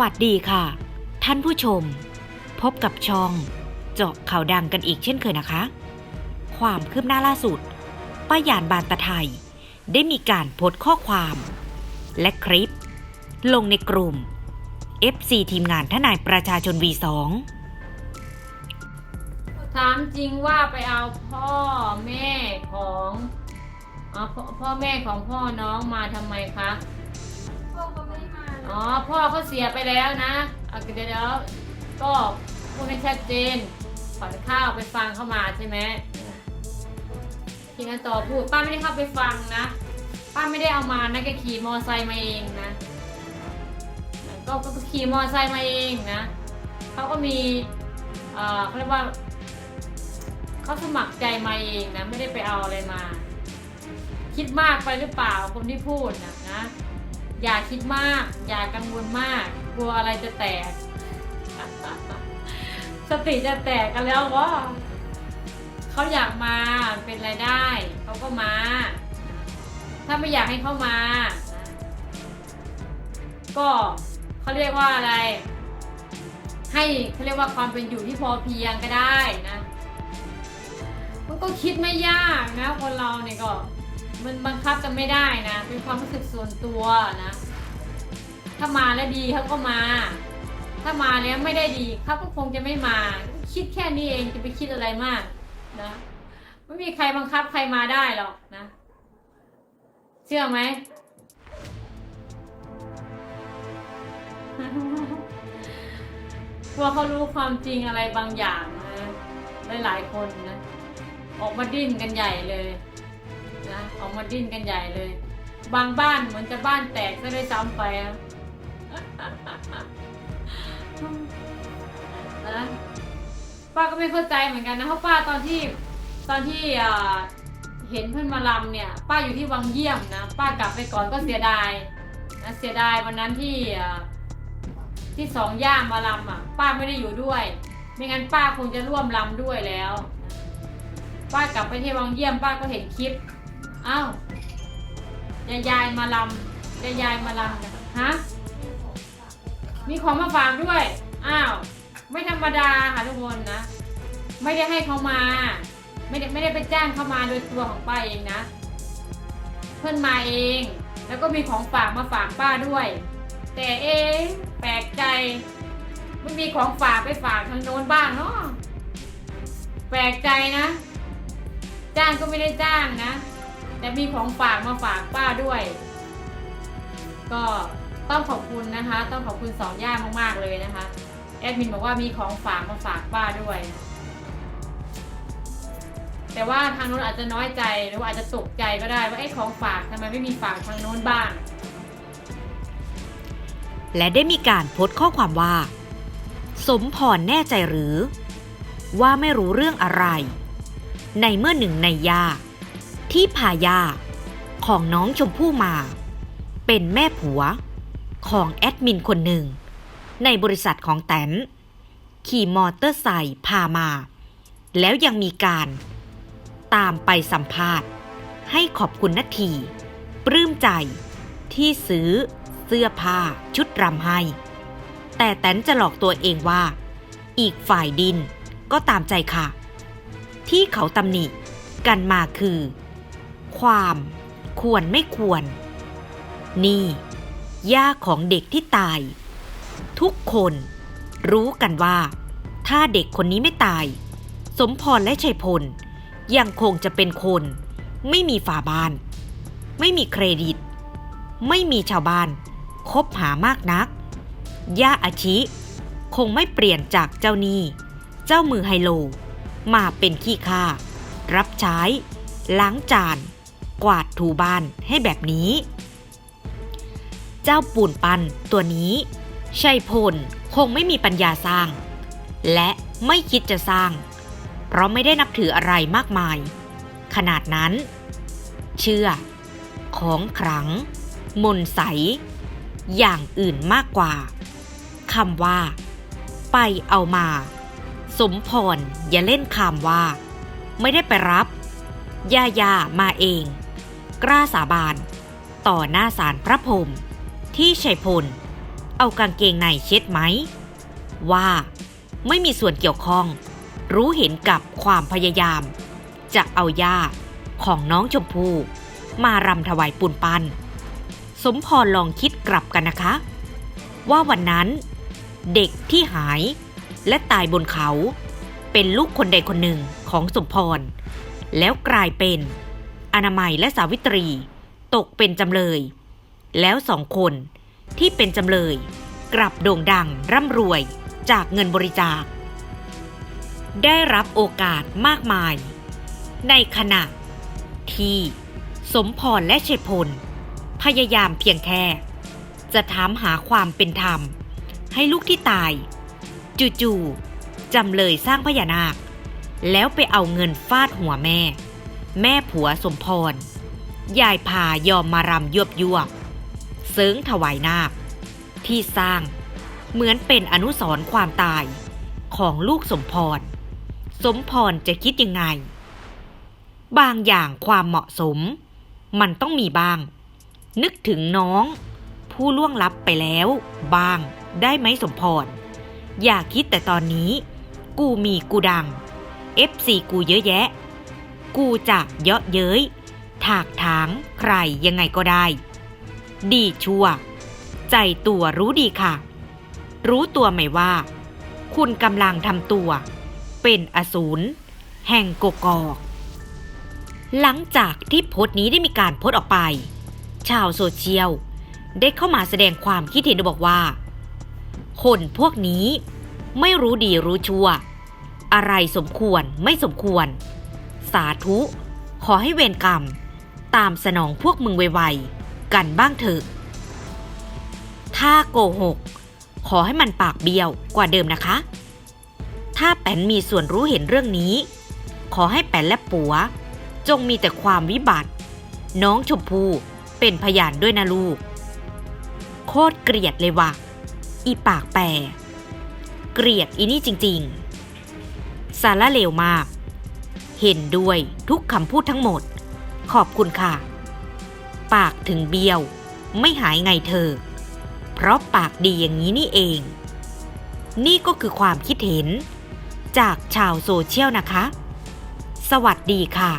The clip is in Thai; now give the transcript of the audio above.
วัสดีค่ะ ท่านผู้ชม พบกับช่อง เจาะข่าวดังกันอีกเช่นเคยนะคะ ความคืบหน้าล่าสุด ป้ายานบานตะไทย ได้มีการโพสต์ข้อความ และคลิป ลงในกลุ่ม FC ทีมงานทนายประชาชน V2 ถามจริงว่าไปเอาพ่อแม่ของอ๋อพ่อพ่อแม่ของพ่อน้องมาทำไมคะ พ่อเขาไม่ได้มา อ๋อพ่อเขาเสียไปแล้วนะเอาเดี๋ยวแล้วก็พูดให้ชัดเจนขอนข้าวไปฟังเข้ามาใช่ไหมที่งั้นต่อพูดป้าไม่ได้เข้าไปฟังนะ ป้าไม่ได้เอามานะแกขี่มอไซค์มาเองนะก็ก็ขี่มอไซค์มาเองนะเขาก็มีเอ่อเขาเรียกว่าเขาสมัครใจมาเองนะไม่ได้ไปเอาอะไรมา คิดมากไปหรือเปล่าคนที่พูดนะนะ อย่าคิดมาก อย่ากังวลมาก กลัวอะไรจะแตก สติจะแตกกันแล้วว่าเขาอยากมาเป็นไรายได้เขาก็มา ถ้าไม่อยากให้เขามา ก็เขาเรียกว่าอะไร ให้เขาเรียกว่าความเป็นอยู่ที่พอเพียงก็ได้นะมันก็คิดไม่ยากนะ คนเราเนี่ยก็ มันบังคับกันไม่ได้นะ เป็นความรู้สึกส่วนตัวนะ ถ้ามาแล้วดีเขาก็มา ถ้ามาแล้วไม่ได้ดีเขาก็คงจะไม่มา คิดแค่นี้เองจะไปคิดอะไรมากนะ ไม่มีใครบังคับใครมาได้หรอกนะ เชื่อไหมกลัวเขารู้ความจริงอะไรบางอย่างนะหลายๆคนนะ ออกมาดิ้นกันใหญ่เลย นะออกมาดิ้นกันใหญ่เลย บางบ้านเหมือนจะบ้านแตกซะด้วยซ้ำไปอะนะป้าก็ไม่เข้าใจเหมือนกันนะเพราะป้าตอนที่ตอนที่เห็นเพื่อนมาลำเนี่ย ป้าอยู่ที่วังเยี่ยมนะป้ากลับไปก่อนก็เสียดายนะเสียดายวันนั้นที่ที่สองย่ามาลำอะ ป้าไม่ได้อยู่ด้วย ไม่งั้นป้าคงจะร่วมลำด้วยแล้ว ป้ากลับไปที่วังเยี่ยมป้าก็เห็นคลิป อ้าวยายยายมาลำยายยายมาลำฮะมีของมาฝากด้วย อ้าว ไม่ธรรมดาค่ะทุกคนนะ ไม่ได้ให้เขามา ไม่ได้ไม่ได้ไปจ้างเขามาโดยตัวของป้าเองนะ เพื่อนมาเอง แล้วก็มีของฝากมาฝากป้าด้วย แต่เองแปลกใจ ไม่มีของฝากไปฝากทางโน้นบ้างเนาะ แปลกใจนะ จ้างก็ไม่ได้จ้างนะ แต่มีของฝากมาฝากป้าด้วย ก็ต้องขอบคุณนะคะ ต้องขอบคุณสองย่ามากๆเลยนะคะ แอดมินบอกว่ามีของฝากมาฝากป้าด้วย แต่ว่าทางโน้นอาจจะน้อยใจหรือว่าอาจจะตกใจก็ได้ว่าไอ้ของฝากทำไมไม่มีฝากทางโน้นบ้าง และได้มีการโพสต์ข้อความว่า สมพรแน่ใจหรือ ว่าไม่รู้เรื่องอะไร ในเมื่อหนึ่งในยา ที่พายาของน้องชมพู่มา เป็นแม่ผัว ของแอดมินคนหนึ่ง ในบริษัทของแตนขี่มอเตอร์ไซค์พามา แล้วยังมีการตามไปสัมภาษณ์ ให้ขอบคุณนาที ปลื้มใจที่ซื้อเสื้อผ้าชุดรำให้ แต่แตนจะหลอกตัวเองว่า อีกฝ่ายดินก็ตามใจค่ะ ที่เขาตำหนิกันมาคือ ความ ควรไม่ควร นี่ย่าของเด็กที่ตาย ทุกคนรู้กันว่า ถ้าเด็กคนนี้ไม่ตาย สมพรและชัยพล ยังคงจะเป็นคน ไม่มีฝาบ้าน ไม่มีเครดิต ไม่มีชาวบ้าน คบหามากนัก ย่าอาชิคงไม่เปลี่ยนจากเจ้านี้ เจ้ามือไฮโล มาเป็นขี้ข้ารับใช้ ล้างจาน กวาดถูบ้านให้แบบนี้ เจ้าปูนปันตัวนี้ชัยพลคงไม่มีปัญญาสร้าง และไม่คิดจะสร้าง เพราะไม่ได้นับถืออะไรมากมาย ขนาดนั้น เชื่อ ของขลัง มนใส อย่างอื่นมากกว่าคำว่า ไปเอามา สมพรอย่าเล่นคำว่า ไม่ได้ไปรับย่าย่ามาเอง กล้าสาบาน ต่อหน้าศาลพระพรหมที่ชัยพล เอากางเกงในเช็ดไหม ว่าไม่มีส่วนเกี่ยวข้อง รู้เห็นกับความพยายาม จะเอาย่าของน้องชมพู่มารำถวายปุนปัน สมพรลองคิดกลับกันนะคะ ว่าวันนั้นเด็กที่หายและตายบนเขา เป็นลูกคนใดคนหนึ่งของสมพร แล้วกลายเป็น อนามัยและสาวิตรี ตกเป็นจำเลย แล้วสองคนที่เป็นจำเลย กลับโด่งดังร่ำรวยจากเงินบริจาค ได้รับโอกาสมากมาย ในขณะ ที่สมพรและเชษฐพล พยายามเพียงแค่ จะถามหาความเป็นธรรม ให้ลูกที่ตาย จู่ๆจำเลยสร้างพญานาค แล้วไปเอาเงินฟาดหัวแม่ แม่ผัวสมพร ยายพายอมมารำยวบยวบเสริงถวายนาค ที่สร้างเหมือนเป็นอนุสรณ์ความตายของลูกสมพร สมพรจะคิดยังไง บางอย่างความเหมาะสม มันต้องมีบ้าง นึกถึงน้อง ผู้ล่วงลับไปแล้วบ้างได้ไหมสมพร อย่าคิดแต่ตอนนี้ กูมีกูดัง FC กูเยอะแยะ กูจะเยาะเย้ย ถากถางใครยังไงก็ได้ ดีชัว ใจตัวรู้ดีค่ะ รู้ตัวไหมว่า คุณกำลังทำตัว เป็นอสูรแห่งกกอก หลังจากที่โพสต์นี้ได้มีการโพสต์ออกไป ชาวโซเชียลได้เข้ามาแสดงความคิดเห็นบอกว่า คนพวกนี้ไม่รู้ดีรู้ชั่ว อะไรสมควรไม่สมควร สาธุ ขอให้เวรกรรม ตามสนองพวกมึงไวๆ กันบ้างเถอะ ถ้าโกหก ขอให้มันปากเบี้ยวกว่าเดิมนะคะ ถ้าแป้นมีส่วนรู้เห็นเรื่องนี้ ขอให้แป้นและปัว จงมีแต่ความวิบัติ น้องชมพูเป็นพยานด้วยนะลูก โคตรเกลียดเลยว่ะ อีปากแปรเกลียดอีนี่จริง ๆ สาระเลวมาก เห็นด้วยทุกคำพูดทั้งหมด ขอบคุณค่ะ ปากถึงเบี้ยว ไม่หายไงเธอ เพราะปากดีอย่างนี้นี่เอง นี่ก็คือความคิดเห็น จากชาวโซเชียลนะคะ สวัสดีค่ะ